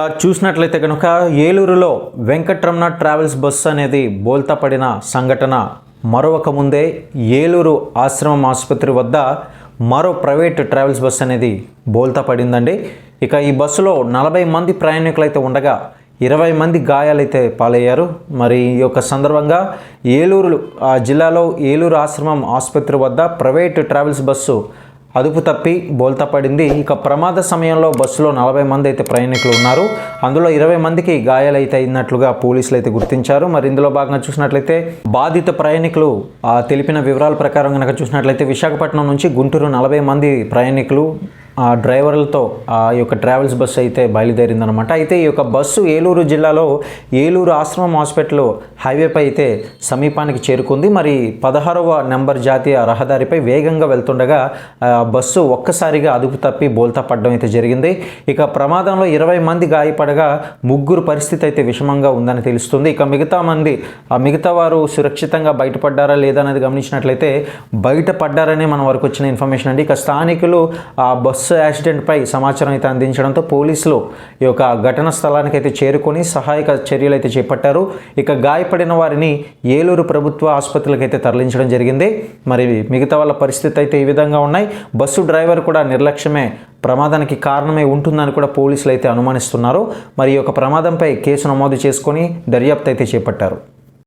చూసినట్లయితే కనుక ఏలూరులో వెంకట్రమణ ట్రావెల్స్ బస్సు అనేది బోల్తా పడిన సంఘటన. మరొక ముందే ఏలూరు ఆశ్రమం ఆసుపత్రి వద్ద మరో ప్రైవేట్ ట్రావెల్స్ బస్సు అనేది బోల్తా పడిందండి ఇక ఈ బస్సులో నలభై మంది ప్రయాణికులైతే ఉండగా ఇరవై మంది గాయాలైతే పాలయ్యారు. మరి ఈ యొక్క సందర్భంగా ఏలూరు ఆ జిల్లాలో ఏలూరు ఆశ్రమం ఆసుపత్రి వద్ద ప్రైవేట్ ట్రావెల్స్ బస్సు అదుపు తప్పి బోల్తా పడింది. ఇక ప్రమాద సమయంలో బస్సులో నలభై మంది అయితే ప్రయాణికులు ఉన్నారు. అందులో ఇరవై మందికి గాయాలైతే అయినట్లుగా పోలీసులు అయితే గుర్తించారు. మరి ఇందులో భాగంగా చూసినట్లయితే బాధిత ప్రయాణికులు తెలిపిన వివరాల ప్రకారం కనుక చూసినట్లయితే విశాఖపట్నం నుంచి గుంటూరు నలభై మంది ప్రయాణికులు ఆ డ్రైవర్లతో ఆ యొక్క ట్రావెల్స్ బస్సు అయితే బయలుదేరిందనమాట అయితే ఈ యొక్క బస్సు ఏలూరు జిల్లాలో ఏలూరు ఆశ్రమం హాస్పిటల్ హైవేపై అయితే సమీపానికి చేరుకుంది. మరి పదహారవ నెంబర్ జాతీయ రహదారిపై వేగంగా వెళ్తుండగా బస్సు ఒక్కసారిగా అదుపు తప్పి బోల్తా పడడం అయితే జరిగింది. ఇక ప్రమాదంలో ఇరవై మంది గాయపడగా ముగ్గురు పరిస్థితి అయితే విషమంగా ఉందని తెలుస్తుంది. ఇక మిగతా మంది ఆ మిగతా వారు సురక్షితంగా బయటపడ్డారా లేదా అనేది గమనించినట్లయితే బయటపడ్డారనే మన వరకు వచ్చిన ఇన్ఫర్మేషన్ అండి. ఇక స్థానికులు ఆ బస్సు బస్సు యాక్సిడెంట్పై సమాచారం అయితే అందించడంతో పోలీసులు ఈ యొక్క ఘటన స్థలానికి అయితే చేరుకొని సహాయక చర్యలు అయితే చేపట్టారు. ఇక గాయపడిన వారిని ఏలూరు ప్రభుత్వ ఆసుపత్రులకు అయితే తరలించడం జరిగింది. మరి మిగతా వాళ్ళ పరిస్థితి అయితే ఈ విధంగా ఉన్నాయి. బస్సు డ్రైవర్ కూడా నిర్లక్ష్యమే ప్రమాదానికి కారణమే ఉంటుందని కూడా పోలీసులు అయితే అనుమానిస్తున్నారు. మరి ఈ యొక్క ప్రమాదంపై కేసు నమోదు చేసుకొని దర్యాప్తు అయితే చేపట్టారు.